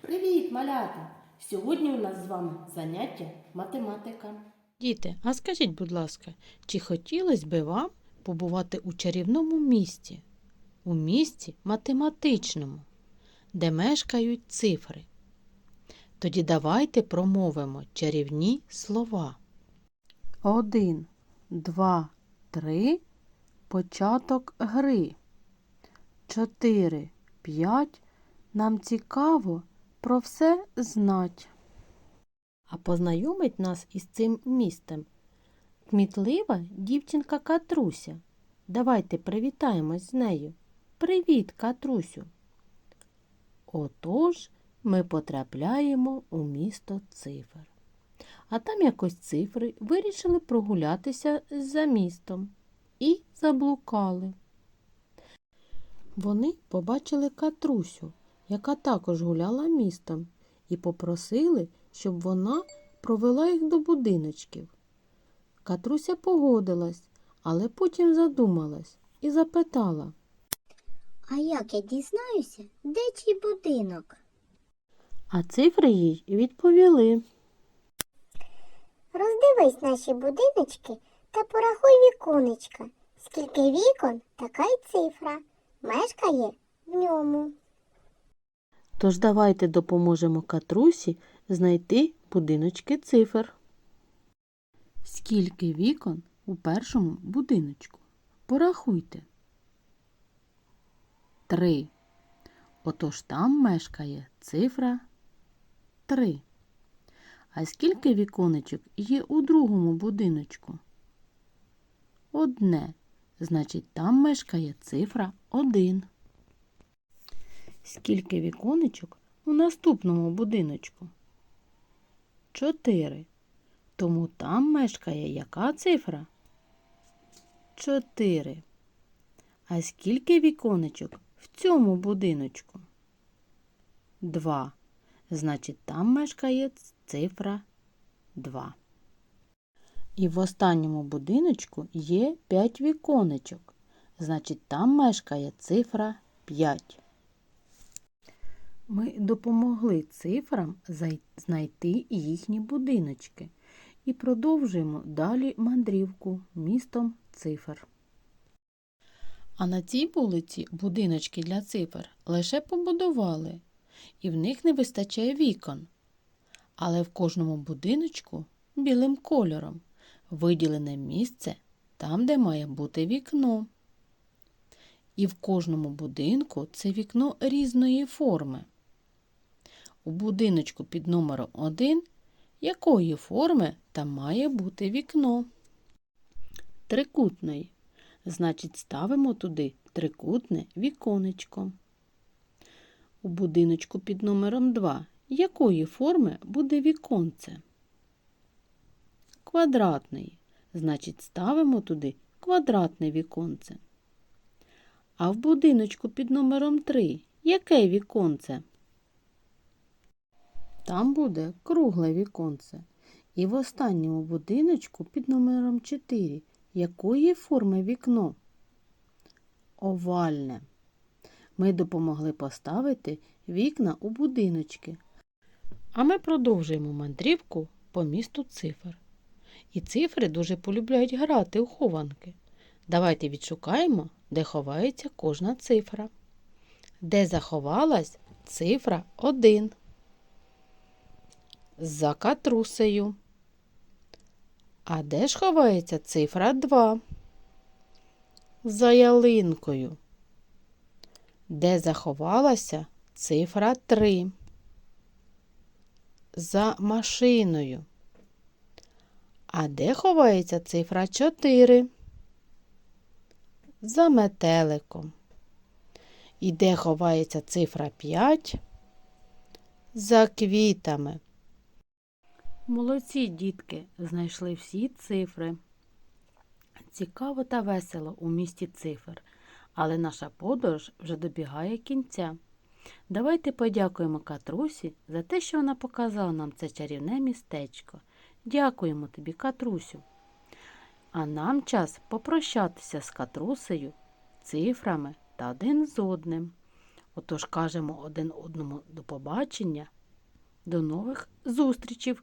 Привіт, малята! Сьогодні у нас з вами заняття математика. Діти, а скажіть, будь ласка, чи хотілося би вам побувати у чарівному місті, у місті математичному, де мешкають цифри? Тоді давайте промовимо чарівні слова. Один, два, три. Початок гри. Чотири, п'ять. Нам цікаво про все знать. А познайомить нас із цим містом кмітлива дівчинка Катруся. Давайте привітаємось з нею. Привіт, Катрусю. Отож ми потрапляємо у місто цифр. А там якось цифри вирішили прогулятися за містом і заблукали. Вони побачили Катрусю, яка також гуляла містом, і попросили, щоб вона провела їх до будиночків. Катруся погодилась, але потім задумалась і запитала. А як я дізнаюся, де чий будинок? А цифри їй відповіли. Роздивись наші будиночки та порахуй віконечка. Скільки вікон, така й цифра. Мешкає в ньому. Тож давайте допоможемо Катрусі знайти будиночки цифр. Скільки вікон у першому будиночку? Порахуйте. Три. Отож там мешкає цифра три. А скільки віконечок є у другому будиночку? Одне. Значить, там мешкає цифра один. Скільки віконечок у наступному будиночку? Чотири. Тому там мешкає яка цифра? Чотири. А скільки віконечок в цьому будиночку? Два. Значить, там мешкає цифра 2. І в останньому будиночку є 5 віконечок. Значить, там мешкає цифра 5. Ми допомогли цифрам знайти їхні будиночки і продовжуємо далі мандрівку містом цифр. А на цій вулиці будиночки для цифр лише побудували, і в них не вистачає вікон. Але в кожному будиночку білим кольором виділене місце там, де має бути вікно. І в кожному будинку це вікно різної форми. У будиночку під номером 1 якої форми там має бути вікно? Трикутної. Значить, ставимо туди трикутне віконечко. У будиночку під номером 2 якої форми буде віконце? Квадратної. Значить, ставимо туди квадратне віконце. А в будиночку під номером 3 яке віконце? Там буде кругле віконце. І в останньому будиночку під номером 4 якої форми вікно? Овальне. Ми допомогли поставити вікна у будиночки. А ми продовжуємо мандрівку по місту цифр. І цифри дуже полюбляють грати у хованки. Давайте відшукаємо, де ховається кожна цифра. Де заховалась цифра 1. За катрусею. А де ж ховається цифра 2? За ялинкою. Де заховалася цифра 3? За машиною. А де ховається цифра 4? За метеликом. І де ховається цифра 5? За квітами. Молодці, дітки, знайшли всі цифри. Цікаво та весело у місті цифр, але наша подорож вже добігає кінця. Давайте подякуємо Катрусі за те, що вона показала нам це чарівне містечко. Дякуємо тобі, Катрусю. А нам час попрощатися з Катрусею, цифрами та один з одним. Отож кажемо один одному до побачення, до нових зустрічів!